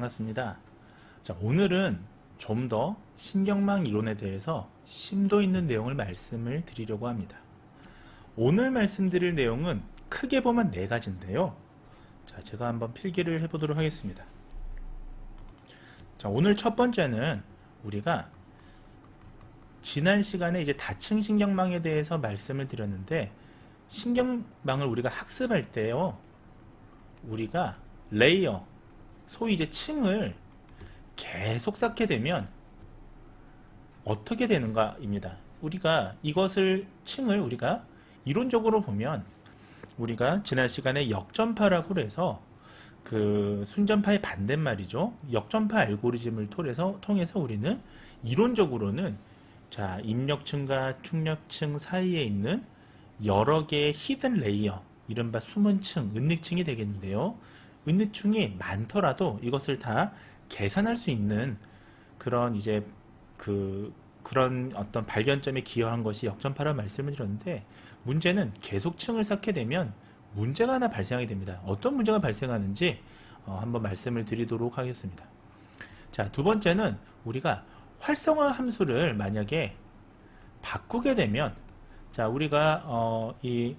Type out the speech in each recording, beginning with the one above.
반갑습니다. 자, 오늘은 좀 더 신경망 이론에 대해서 심도 있는 내용을 말씀을 드리려고 합니다. 오늘 말씀드릴 내용은 크게 보면 네 가지인데요. 자, 제가 한번 필기를 해보도록 하겠습니다. 자, 오늘 첫 번째는 우리가 지난 시간에 이제 다층 신경망에 대해서 말씀을 드렸는데 신경망을 우리가 학습할 때요. 우리가 레이어, 소위 이제 층을 계속 쌓게 되면 어떻게 되는가입니다. 우리가 이것을 층을 우리가 이론적으로 보면 우리가 지난 시간에 역전파라고 해서 그 순전파의 반대말이죠. 역전파 알고리즘을 통해서 통해서 우리는 이론적으로는 자 입력층과 축력층 사이에 있는 여러 개의 히든 레이어, 이른바 숨은 층, 은닉층이 되겠는데요. 은닉층이 많더라도 이것을 다 계산할 수 있는 그런 이제 그 그런 어떤 발견점에 기여한 것이 역전파라 말씀을 드렸는데 문제는 계속 층을 쌓게 되면 문제가 하나 발생하게 됩니다. 어떤 문제가 발생하는지 어, 한번 말씀을 드리도록 하겠습니다. 자, 두 번째는 우리가 활성화 함수를 만약에 바꾸게 되면 자, 우리가 어, 이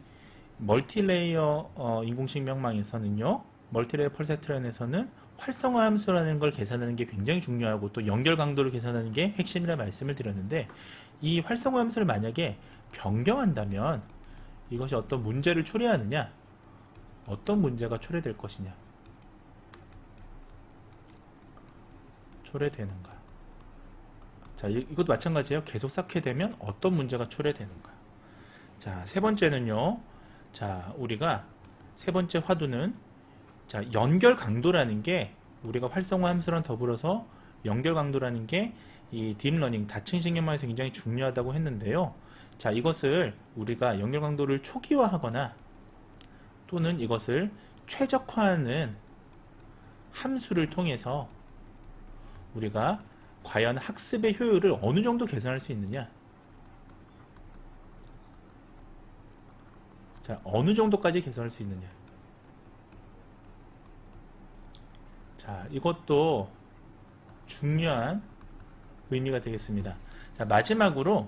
멀티레이어 어, 인공식 명망에서는요, 멀티레이어 펄세트란에서는 활성화 함수라는 걸 계산하는 게 굉장히 중요하고 또 연결 강도를 계산하는 게 핵심이라 말씀을 드렸는데 이 활성화 함수를 만약에 변경한다면 이것이 어떤 문제를 초래하느냐, 어떤 문제가 초래될 것이냐, 초래되는가. 자, 이- 이것도 마찬가지예요. 계속 쌓게 되면 어떤 문제가 초래되는가. 자, 세 번째는요. 자, 우리가 세 번째 화두는 자, 연결 강도라는 게 우리가 활성화 함수랑 더불어서 연결 강도라는 게 이 딥러닝 다층 신경망에서 굉장히 중요하다고 했는데요. 자, 이것을 우리가 연결 강도를 초기화하거나 또는 이것을 최적화하는 함수를 통해서 우리가 과연 학습의 효율을 어느 정도 개선할 수 있느냐? 자, 어느 정도까지 개선할 수 있느냐? 자, 이것도 중요한 의미가 되겠습니다. 자, 마지막으로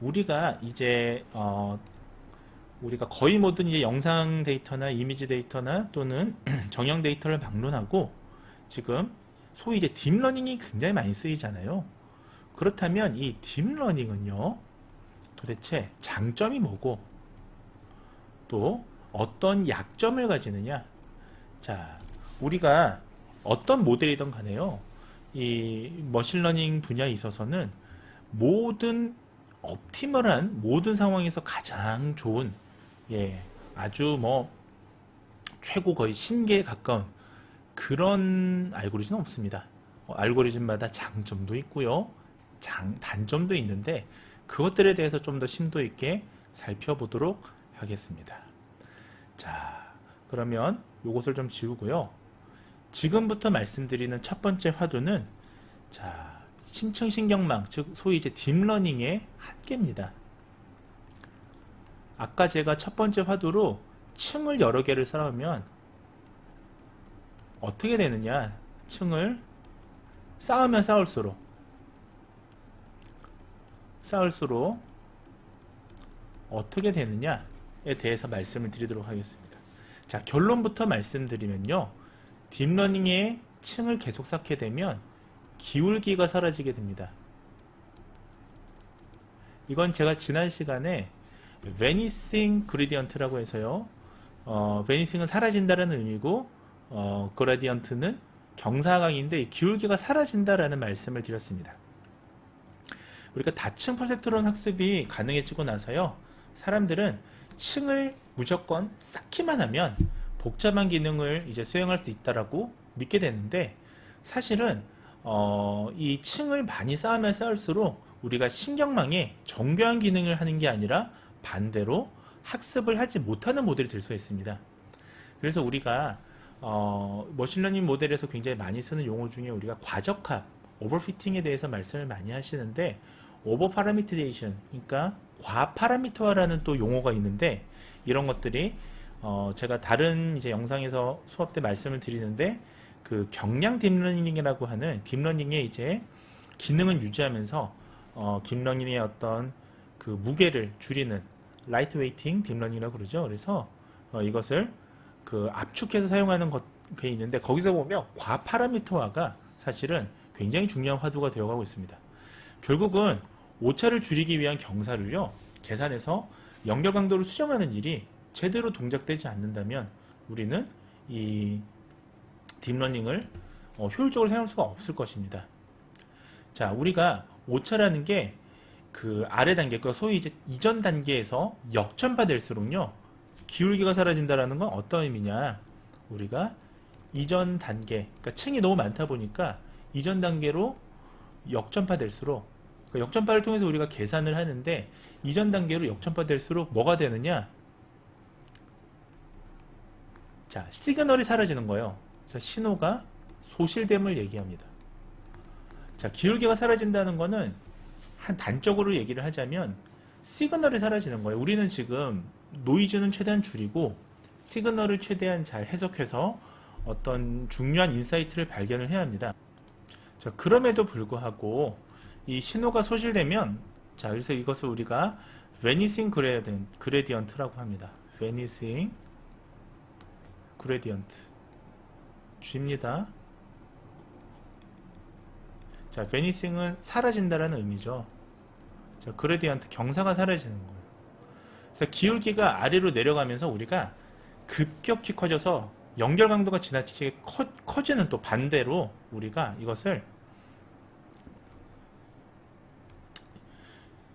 우리가 이제 어, 우리가 거의 모든 이제 영상 데이터나 이미지 데이터나 또는 정형 데이터를 막론하고 지금 소위 이제 딥러닝이 굉장히 많이 쓰이잖아요. 그렇다면 이 딥러닝은요, 도대체 장점이 뭐고, 또 어떤 약점을 가지느냐? 자, 우리가 어떤 모델이든 간에요, 이 머신러닝 분야에 있어서는 모든 옵티멀한 모든 상황에서 가장 좋은, 예, 아주 뭐, 최고 거의 신기에 가까운 그런 알고리즘은 없습니다. 어, 알고리즘마다 장점도 있고요. 장, 단점도 있는데 그것들에 대해서 좀 더 심도 있게 살펴보도록 하겠습니다. 자, 그러면 이것을 좀 지우고요. 지금부터 말씀드리는 첫 번째 화두는 자, 심층신경망, 즉 소위 이제 딥러닝의 한계입니다. 아까 제가 첫 번째 화두로 층을 여러 개를 쌓으면 어떻게 되느냐? 층을 쌓으면 쌓을수록 쌓을수록 어떻게 되느냐에 대해서 말씀을 드리도록 하겠습니다. 자, 결론부터 말씀드리면요. 딥러닝의 층을 계속 쌓게 되면 기울기가 사라지게 됩니다. 이건 제가 지난 시간에 베니싱 그리디언트라고 해서요. 어, 베니싱은 사라진다는 의미고 어, 그라디언트는 경사각인데 이 기울기가 사라진다라는 말씀을 드렸습니다. 우리가 다층 퍼셉트론 학습이 가능해지고 나서요. 사람들은 층을 무조건 쌓기만 하면 복잡한 기능을 이제 수행할 수 있다라고 믿게 되는데 사실은 어, 이 층을 많이 쌓으면 쌓을수록 우리가 신경망에 정교한 기능을 하는 게 아니라 반대로 학습을 하지 못하는 모델이 될 수 있습니다. 그래서 우리가 어, 머신러닝 모델에서 굉장히 많이 쓰는 용어 중에 우리가 과적합, 오버피팅에 대해서 말씀을 많이 하시는데 오버 파라미터레이션, 그러니까 과 파라미터화라는 또 용어가 있는데 이런 것들이 어, 제가 다른 이제 영상에서 수업 때 말씀을 드리는데 그 경량 딥러닝이라고 하는 딥러닝의 이제 기능을 유지하면서 어, 딥러닝의 어떤 그 무게를 줄이는 라이트 웨이팅 딥러닝이라고 그러죠. 그래서 어, 이것을 그 압축해서 사용하는 것이 있는데 거기서 보면 과 파라미터화가 사실은 굉장히 중요한 화두가 되어가고 있습니다. 결국은 오차를 줄이기 위한 경사를요 계산해서 연결 강도를 수정하는 일이 제대로 동작되지 않는다면 우리는 이 딥러닝을 어, 효율적으로 사용할 수가 없을 것입니다. 자, 우리가 오차라는 게 그 아래 단계, 그 소위 이제 이전 단계에서 역전파될수록요 기울기가 사라진다라는 건 어떤 의미냐? 우리가 이전 단계, 그러니까 층이 너무 많다 보니까 이전 단계로 역전파될수록 그러니까 역전파를 통해서 우리가 계산을 하는데 이전 단계로 역전파될수록 뭐가 되느냐? 자, 시그널이 사라지는 거예요. 자, 신호가 소실됨을 얘기합니다. 자, 기울기가 사라진다는 거는 한 단적으로 얘기를 하자면 시그널이 사라지는 거예요. 우리는 지금 노이즈는 최대한 줄이고 시그널을 최대한 잘 해석해서 어떤 중요한 인사이트를 발견을 해야 합니다. 자, 그럼에도 불구하고 이 신호가 소실되면 자, 그래서 이것을 우리가 vanishing gradient, gradient라고 합니다. Gradient G입니다. 자, vanishing은 사라진다라는 의미죠. 자, 그레디언트 경사가 사라지는 거예요. 그래서 기울기가 아래로 내려가면서 우리가 급격히 커져서 연결 강도가 지나치게 커, 커지는 또 반대로 우리가 이것을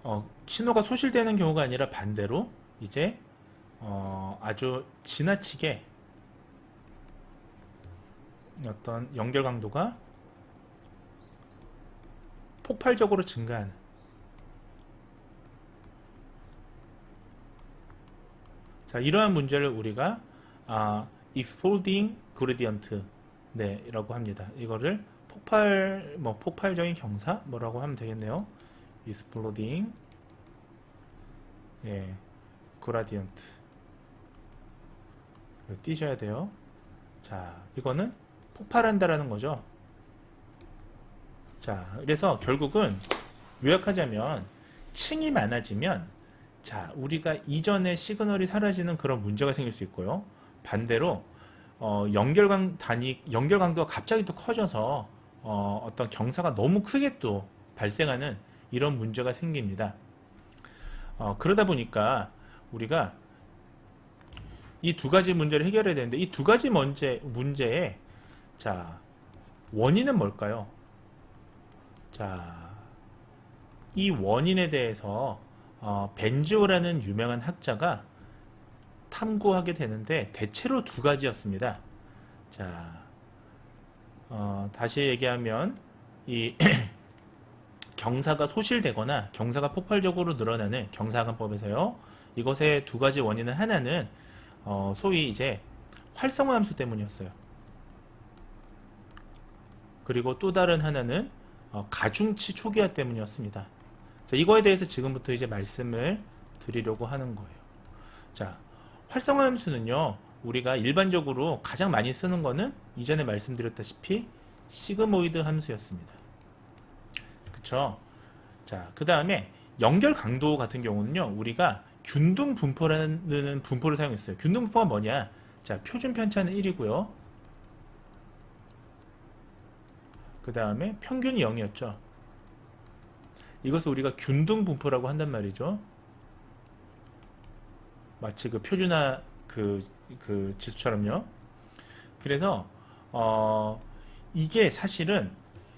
어, 신호가 소실되는 경우가 아니라 반대로 이제 어, 아주 지나치게 어떤 연결 강도가 폭발적으로 증가하는 자 이러한 문제를 우리가 아, exploding gradient 네라고 합니다. 이거를 폭발 뭐 폭발적인 경사 뭐라고 하면 되겠네요. exploding 예 gradient 띄셔야 돼요. 자 이거는 폭발한다라는 거죠. 자, 그래서 결국은 요약하자면 층이 많아지면 자, 우리가 이전에 시그널이 사라지는 그런 문제가 생길 수 있고요. 반대로 어, 연결강 단위 연결 강도가 갑자기 또 커져서 어, 어떤 경사가 너무 크게 또 발생하는 이런 문제가 생깁니다. 어, 그러다 보니까 우리가 이 두 가지 문제를 해결해야 되는데 이 두 가지 문제 문제에 자 원인은 뭘까요? 자, 이 원인에 대해서 어, 벤지오라는 유명한 학자가 탐구하게 되는데 대체로 두 가지였습니다. 자, 어, 다시 얘기하면 이 경사가 소실되거나 경사가 폭발적으로 늘어나는 경사관법에서요. 이것의 두 가지 원인은 하나는 어, 소위 이제 활성화 함수 때문이었어요. 그리고 또 다른 하나는 어, 가중치 초기화 때문이었습니다. 자, 이거에 대해서 지금부터 이제 말씀을 드리려고 하는 거예요. 자, 활성화 함수는요, 우리가 일반적으로 가장 많이 쓰는 거는 이전에 말씀드렸다시피 시그모이드 함수였습니다. 그쵸? 자, 그 다음에 연결 강도 같은 경우는요, 우리가 균등 분포라는 분포를 사용했어요. 균등 분포가 뭐냐? 자, 표준 편차는 1이고요. 그 다음에 평균이 0이었죠. 이것을 우리가 균등 분포라고 한단 말이죠. 마치 그 표준화 그, 그 지수처럼요. 그래서, 어, 이게 사실은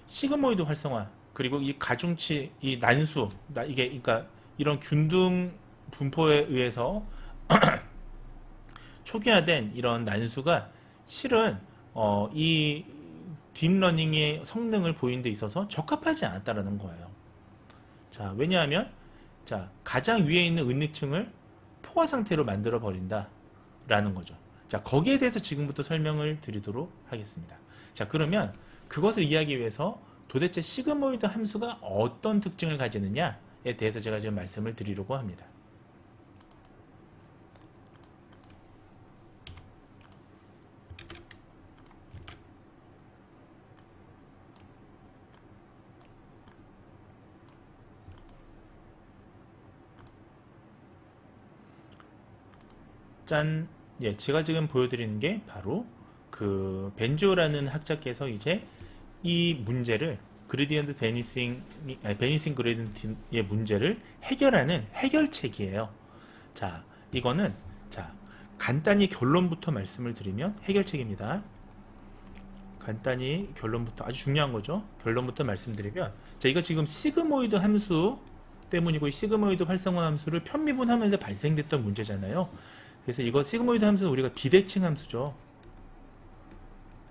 시그모이드 활성화, 그리고 이 가중치, 이 난수, 나- 이게, 그러니까 이런 균등 분포에 의해서 초기화된 이런 난수가 실은, 어, 이 딥러닝의 성능을 보이는 데 있어서 적합하지 않았다라는 거예요. 자, 왜냐하면 자, 가장 위에 있는 은닉층을 포화 상태로 만들어 버린다 라는 거죠. 자, 거기에 대해서 지금부터 설명을 드리도록 하겠습니다. 자, 그러면 그것을 이해하기 위해서 도대체 시그모이드 함수가 어떤 특징을 가지느냐에 대해서 제가 지금 말씀을 드리려고 합니다. 짠, 예, 제가 지금 보여드리는 게 바로 그 벤조라는 학자께서 이제 이 문제를 그레디언트 베니싱, 아니, 베니싱 그레디언트의 문제를 해결하는 해결책이에요. 자, 이거는 자 간단히 결론부터 말씀을 드리면 해결책입니다. 간단히 결론부터 아주 중요한 거죠. 결론부터 말씀드리면 자 이거 지금 시그모이드 함수 때문이고 이 시그모이드 활성화 함수를 편미분하면서 발생됐던 문제잖아요. 그래서 이거 시그모이드 함수는 우리가 비대칭 함수죠.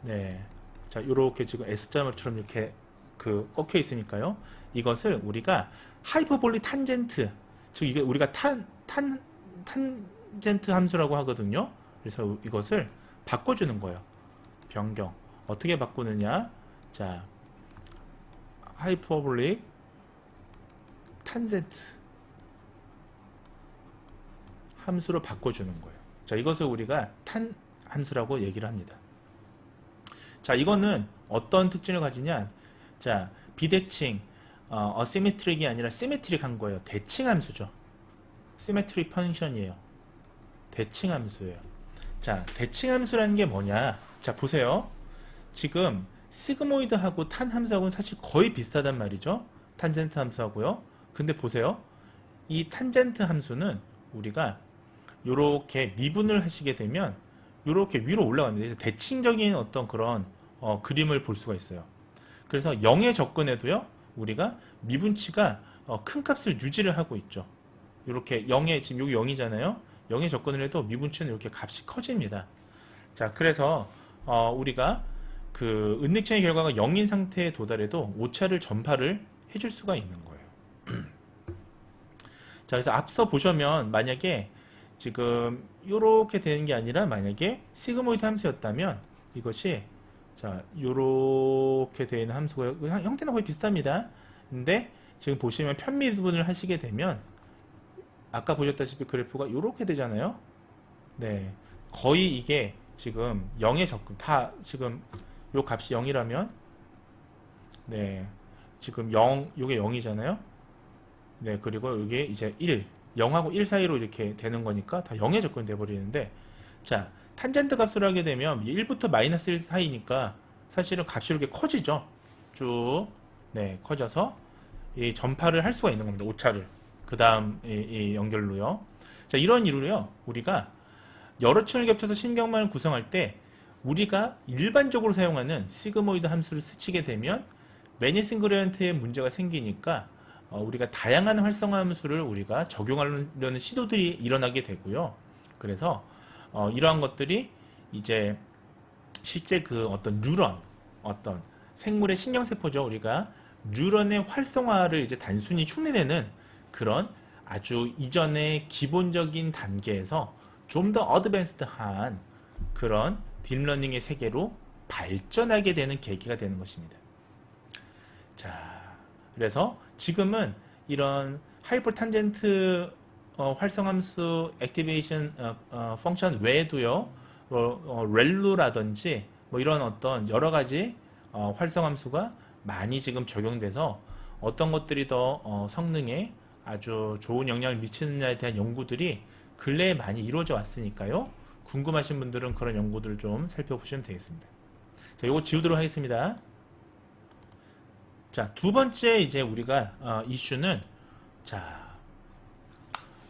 네. 자, 요렇게 지금 S자처럼 이렇게 그 꺾여 있으니까요. 이것을 우리가 하이퍼볼리 탄젠트, 즉 이게 우리가 탄, 탄, 탄젠트 함수라고 하거든요. 그래서 이것을 바꿔주는 거예요. 변경. 어떻게 바꾸느냐? 자, 하이퍼볼릭 탄젠트 함수로 바꿔주는 거예요. 자, 이것을 우리가 탄 함수라고 얘기를 합니다. 자, 이거는 어떤 특징을 가지냐? 자, 비대칭, 어, 어시메트릭이 아니라 시메트릭 한 거예요. 대칭 함수죠. 시메트릭 펑션이에요. 대칭 함수예요. 자, 대칭 함수라는 게 뭐냐? 자, 보세요. 지금 시그모이드하고 탄 함수하고는 사실 거의 비슷하단 말이죠. 탄젠트 함수하고요. 근데 보세요. 이 탄젠트 함수는 우리가 요렇게 미분을 하시게 되면 요렇게 위로 올라갑니다. 그래서 대칭적인 어떤 그런 어, 그림을 볼 수가 있어요. 그래서 0에 접근해도요. 우리가 미분치가 어, 큰 값을 유지를 하고 있죠. 이렇게 0에 지금 여기 0이잖아요. 0에 접근을 해도 미분치는 이렇게 값이 커집니다. 자, 그래서 어, 우리가 그 은닉체의 결과가 0인 상태에 도달해도 오차를 전파를 해줄 수가 있는 거예요. 자, 그래서 앞서 보시면 만약에 지금 이렇게 되는 게 아니라 만약에 시그모이드 함수였다면 이것이 자 요렇게 되는 함수가 형- 형태는 거의 비슷합니다. 근데 지금 보시면 편미분을 하시게 되면 아까 보셨다시피 그래프가 요렇게 되잖아요. 네, 거의 이게 지금 0에 접근 다 지금 요 값이 0이라면 네 지금 0 요게 0이잖아요. 네 그리고 이게 이제 1 0하고 1 사이로 이렇게 되는 거니까 다 0에 접근돼 버리는데 자 탄젠트 값을 하게 되면 1부터 마이너스 1 사이니까 사실은 값이 이렇게 커지죠. 쭉 네, 커져서 이 전파를 할 수가 있는 겁니다 오차를. 그 다음 이, 이 연결로요. 자 이런 이유로요 우리가 여러 층을 겹쳐서 신경망을 구성할 때 우리가 일반적으로 사용하는 시그모이드 함수를 스치게 되면 매니싱 그레이언트에 문제가 생기니까 어, 우리가 다양한 활성화 함수를 우리가 적용하려는 시도들이 일어나게 되고요. 그래서 어, 이러한 것들이 이제 실제 그 어떤 뉴런, 어떤 생물의 신경세포죠. 우리가 뉴런의 활성화를 이제 단순히 흉내내는 그런 아주 이전의 기본적인 단계에서 좀 더 어드밴스드한 그런 딥러닝의 세계로 발전하게 되는 계기가 되는 것입니다. 자, 그래서 지금은 이런 하이퍼 탄젠트 어, 활성함수 액티베이션 어, 어, 펑션 외에도요 어, 어, 렐루라든지 뭐 이런 어떤 여러 가지 어, 활성함수가 많이 지금 적용돼서 어떤 것들이 더 어, 성능에 아주 좋은 영향을 미치느냐에 대한 연구들이 근래에 많이 이루어져 왔으니까요. 궁금하신 분들은 그런 연구들을 좀 살펴보시면 되겠습니다. 자 요거 지우도록 하겠습니다 자, 두 번째 이제 우리가 어, 이슈는 자,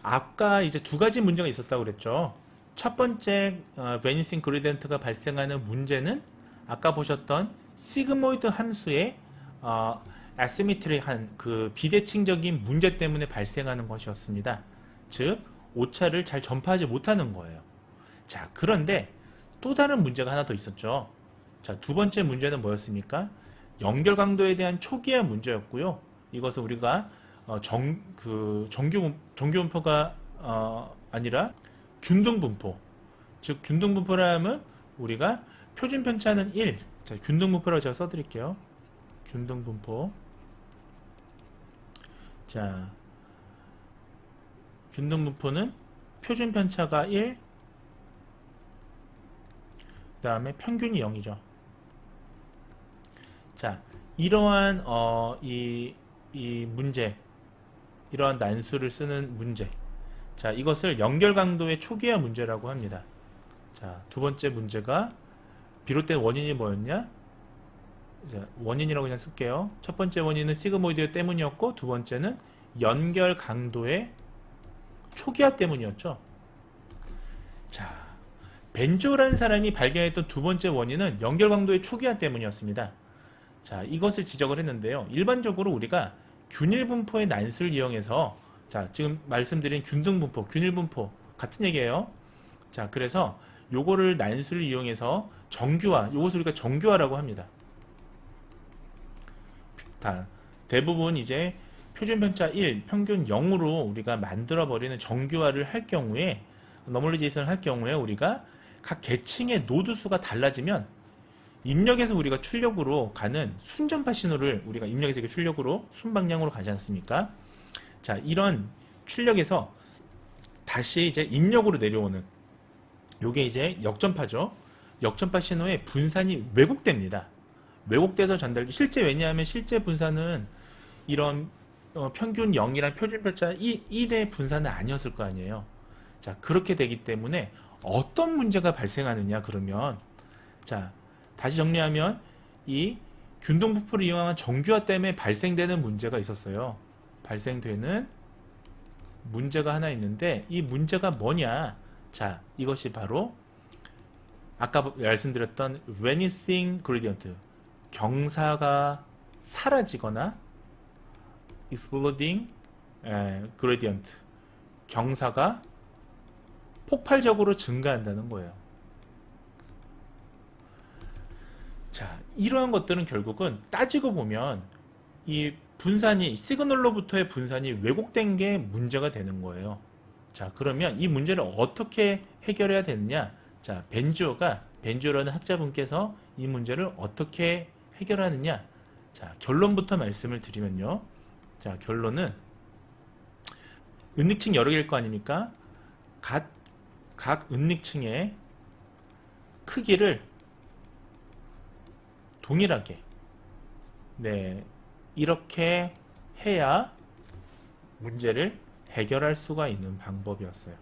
아까 이제 두 가지 문제가 있었다고 그랬죠. 첫 번째 어, 베니싱 그리덴트가 발생하는 문제는 아까 보셨던 시그모이드 함수의 어, 아시미트릭한 그 비대칭적인 문제 때문에 발생하는 것이었습니다. 즉 오차를 잘 전파하지 못하는 거예요. 자, 그런데 또 다른 문제가 하나 더 있었죠. 자, 두 번째 문제는 뭐였습니까? 연결 강도에 대한 초기화 문제였고요. 이것은 우리가 어, 정, 그 정규 정규 분포가 어, 아니라 균등 분포. 즉 균등 분포라 하면 우리가 표준 편차는 1. 자, 균등 분포라고 제가 써 드릴게요. 균등 분포. 자. 균등 분포는 표준 편차가 1. 그다음에 평균이 0이죠. 자, 이러한 어, 이, 이 문제, 이러한 난수를 쓰는 문제. 자, 이것을 연결 강도의 초기화 문제라고 합니다. 자, 두 번째 문제가 비롯된 원인이 뭐였냐? 자, 원인이라고 그냥 쓸게요. 첫 번째 원인은 시그모이드 때문이었고 두 번째는 연결 강도의 초기화 때문이었죠. 자, 벤조라는 사람이 발견했던 두 번째 원인은 연결 강도의 초기화 때문이었습니다. 자, 이것을 지적을 했는데요. 일반적으로 우리가 균일 분포의 난수를 이용해서 자, 지금 말씀드린 균등 분포, 균일 분포 같은 얘기예요. 자, 그래서 요거를 난수를 이용해서 정규화, 요것을 우리가 정규화라고 합니다. 다 대부분 이제 표준 편차 1, 평균 0으로 우리가 만들어 버리는 정규화를 할 경우에 너멀리제이션을 할 경우에 우리가 각 계층의 노드 수가 달라지면 입력에서 우리가 출력으로 가는 순전파 신호를 우리가 입력에서 출력으로 순방향으로 가지 않습니까? 자, 이런 출력에서 다시 이제 입력으로 내려오는 요게 이제 역전파죠. 역전파 신호의 분산이 왜곡됩니다. 왜곡돼서 전달기 실제 왜냐하면 실제 분산은 이런 어, 평균 0이란 표준 편차 1의 분산은 아니었을 거 아니에요. 자, 그렇게 되기 때문에 어떤 문제가 발생하느냐 그러면 자, 다시 정리하면 이 균등부포를 이용한 정규화 때문에 발생되는 문제가 있었어요. 발생되는 문제가 하나 있는데 이 문제가 뭐냐? 자, 이것이 바로 아까 말씀드렸던 vanishing gradient 경사가 사라지거나 exploding 에, gradient 경사가 폭발적으로 증가한다는 거예요. 자, 이러한 것들은 결국은 따지고 보면 이 분산이 시그널로부터의 분산이 왜곡된 게 문제가 되는 거예요. 자, 그러면 이 문제를 어떻게 해결해야 되느냐? 자, 벤주어가 벤주어라는 학자분께서 이 문제를 어떻게 해결하느냐? 자, 결론부터 말씀을 드리면요. 자, 결론은 은닉층 여러 개일 거 아닙니까? 각, 각 은닉층의 크기를 동일하게 네 이렇게 해야 문제를 해결할 수가 있는 방법이었어요.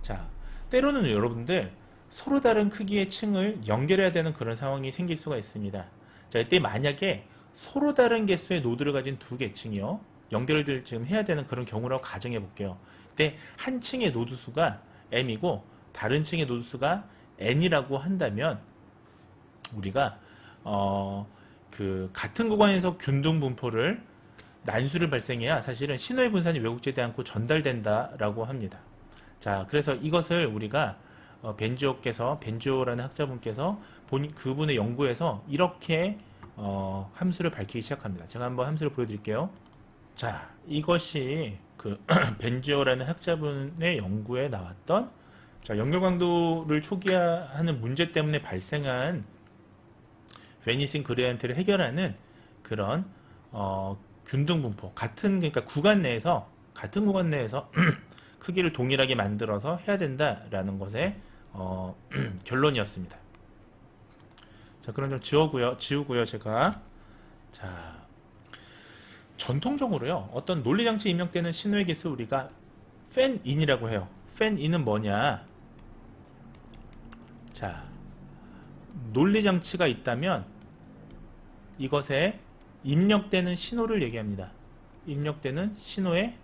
자, 때로는 여러분들 서로 다른 크기의 층을 연결해야 되는 그런 상황이 생길 수가 있습니다. 자, 이때 만약에 서로 다른 개수의 노드를 가진 두 개층이요. 연결을 지금 해야 되는 그런 경우라고 가정해 볼게요. 그때 한 층의 노드 수가 m이고 다른 층의 노드 수가 n이라고 한다면 우리가 어, 그 같은 구간에서 균등 분포를 난수를 발생해야 사실은 신호의 분산이 왜곡되지 않고 전달된다라고 합니다. 자, 그래서 이것을 우리가 어, 벤지오께서 벤지오라는 학자분께서 본 그분의 연구에서 이렇게 어, 함수를 밝히기 시작합니다. 제가 한번 함수를 보여드릴게요. 자, 이것이 그 벤지오라는 학자분의 연구에 나왔던 자, 연결 강도를 초기화하는 문제 때문에 발생한 베니싱 그레이언트를 해결하는 그런 어, 균등 분포 같은 그러니까 구간 내에서 같은 구간 내에서 크기를 동일하게 만들어서 해야 된다라는 것의 어, 결론이었습니다. 자, 그럼 좀 지우고요. 지우고요, 제가. 자, 전통적으로요. 어떤 논리 장치 입력되는 신호의 개수 우리가 팬인이라고 해요. 팬인은 뭐냐? 자, 논리 장치가 있다면 이것에 입력되는 신호를 얘기합니다. 입력되는 신호의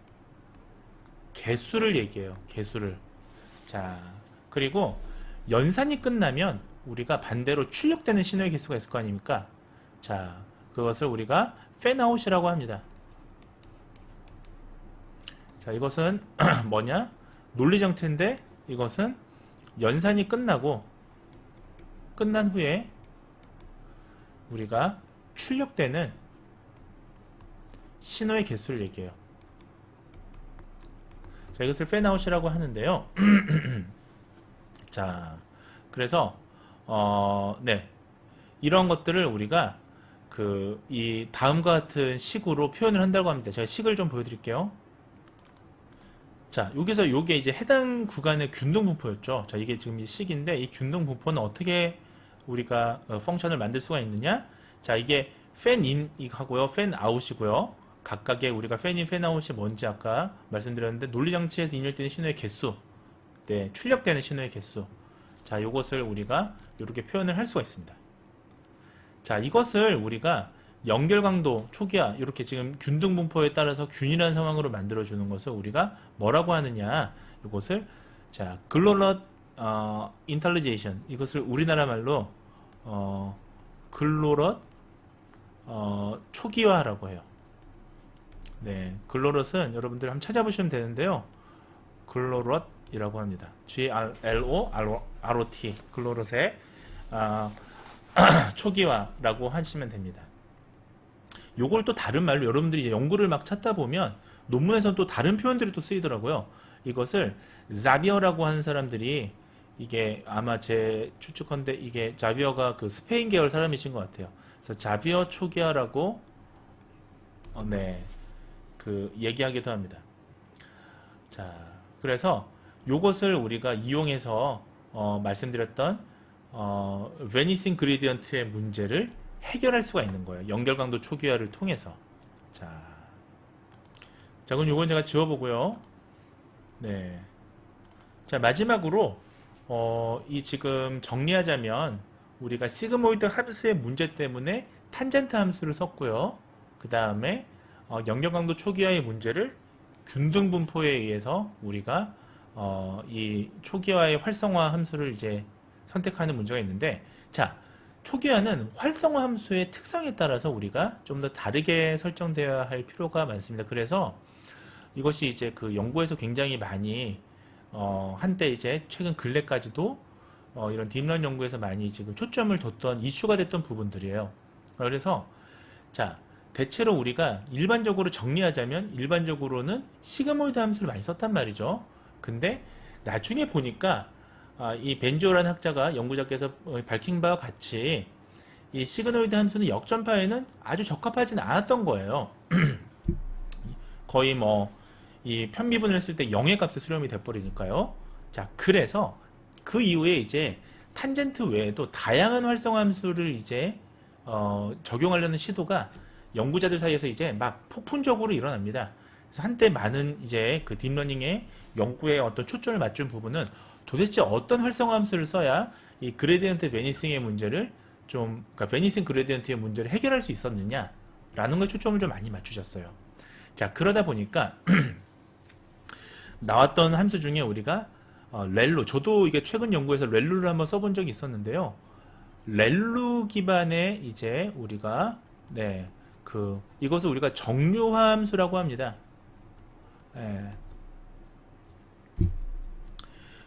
개수를 얘기해요. 개수를. 자, 그리고 연산이 끝나면 우리가 반대로 출력되는 신호의 개수가 있을 거 아닙니까? 자, 그것을 우리가 팬아웃이라고 합니다. 자, 이것은 뭐냐? 논리 장치인데 이것은 연산이 끝나고 끝난 후에 우리가 출력되는 신호의 개수를 얘기해요. 자, 이것을 팬아웃이라고 하는데요. 자, 그래서 어, 네. 이런 것들을 우리가 그 이 다음과 같은 식으로 표현을 한다고 합니다. 제가 식을 좀 보여 드릴게요. 자, 여기서 요게 이제 해당 구간의 균등 분포였죠. 자, 이게 지금 이 식인데 이 균등 분포는 어떻게 우리가 어, 펑션을 만들 수가 있느냐? 자, 이게 팬인 하고요, 팬 아웃이고요. 각각의 우리가 팬인 팬 아웃이 뭔지 아까 말씀드렸는데 논리 장치에서 인열되는 신호의 개수, 네, 출력되는 신호의 개수. 자, 이것을 우리가 이렇게 표현을 할 수가 있습니다. 자, 이것을 우리가 연결 강도, 초기화, 이렇게 지금 균등 분포에 따라서 균일한 상황으로 만들어 주는 것을 우리가 뭐라고 하느냐, 이것을, 자, 글로럿, 어, 인텔리제이션, 이것을 우리나라 말로, 어, 글로럿, 어, 초기화라고 해요. 네, 글로럿은 여러분들 한번 찾아보시면 되는데요. 글로럿이라고 합니다. G R L O R O T 글로럿의 아, 초기화라고 하시면 됩니다. 요걸 또 다른 말로 여러분들이 연구를 막 찾다 보면 논문에서 또 다른 표현들이 또 쓰이더라고요. 이것을 자비어라고 하는 사람들이 이게 아마 제 추측컨대 이게 자비어가 그 스페인 계열 사람이신 것 같아요. 그래서 자비어 초기화라고 어, 네, 그 얘기하기도 합니다. 자, 그래서 요것을 우리가 이용해서 어, 말씀드렸던 어, 베니싱 그레디언트의 문제를 해결할 수가 있는 거예요. 연결 강도 초기화를 통해서. 자, 자 그럼 요건 제가 지워보고요. 네. 자 마지막으로 어, 이 지금 정리하자면 우리가 시그모이드 함수의 문제 때문에 탄젠트 함수를 썼고요. 그 다음에 어, 연결 강도 초기화의 문제를 균등 분포에 의해서 우리가 어, 이 초기화의 활성화 함수를 이제 선택하는 문제가 있는데 자 초기화는 활성화 함수의 특성에 따라서 우리가 좀 더 다르게 설정되어야 할 필요가 많습니다. 그래서 이것이 이제 그 연구에서 굉장히 많이 어, 한때 이제 최근 근래까지도 어, 이런 딥런 연구에서 많이 지금 초점을 뒀던 이슈가 됐던 부분들이에요. 그래서 자 대체로 우리가 일반적으로 정리하자면 일반적으로는 시그모이드 함수를 많이 썼단 말이죠. 근데 나중에 보니까 아, 이 벤조라는 학자가 연구자께서 어, 밝힌 바와 같이 이 시그노이드 함수는 역전파에는 아주 적합하지는 않았던 거예요. 거의 뭐 이 편미분을 했을 때 0의 값에 수렴이 돼버리니까요. 자, 그래서 그 이후에 이제 탄젠트 외에도 다양한 활성화 함수를 이제 어, 적용하려는 시도가 연구자들 사이에서 이제 막 폭풍적으로 일어납니다. 그래서 한때 많은 이제 그 딥러닝의 연구에 어떤 초점을 맞춘 부분은 도대체 어떤 활성화 함수를 써야 이 그레디언트 베니싱의 문제를 좀, 그러니까 베니싱 그레디언트의 문제를 해결할 수 있었느냐라는 걸 초점을 좀 많이 맞추셨어요. 자, 그러다 보니까 나왔던 함수 중에 우리가 어, 렐루, 저도 이게 최근 연구에서 렐루를 한번 써본 적이 있었는데요. 렐루 기반의 이제 우리가 네, 그 이것을 우리가 정류화 함수라고 합니다. 예.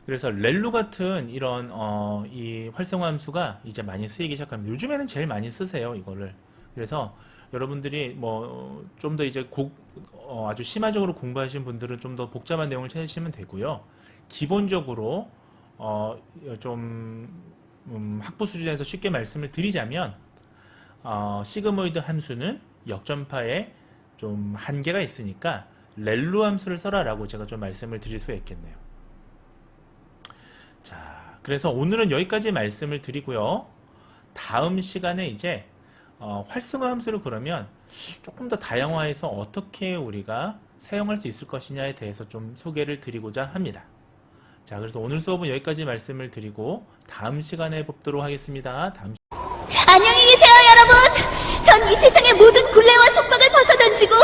그래서 렐루 같은 이런 어, 이 활성화 함수가 이제 많이 쓰이기 시작합니다. 요즘에는 제일 많이 쓰세요, 이거를. 그래서 여러분들이 뭐 좀 더 이제 고, 어, 아주 심화적으로 공부하신 분들은 좀 더 복잡한 내용을 찾으시면 되고요. 기본적으로 어, 좀 음, 학부 수준에서 쉽게 말씀을 드리자면 어, 시그모이드 함수는 역전파에 좀 한계가 있으니까 렐루 함수를 써라라고 제가 좀 말씀을 드릴 수가 있겠네요. 자, 그래서 오늘은 여기까지 말씀을 드리고요. 다음 시간에 이제 어, 활성화 함수를 그러면 조금 더 다양화해서 어떻게 우리가 사용할 수 있을 것이냐에 대해서 좀 소개를 드리고자 합니다. 자, 그래서 오늘 수업은 여기까지 말씀을 드리고 다음 시간에 뵙도록 하겠습니다. 다음 안녕히 계세요, 여러분! 전 이 세상의 모든 굴레와 속박을 벗어던지고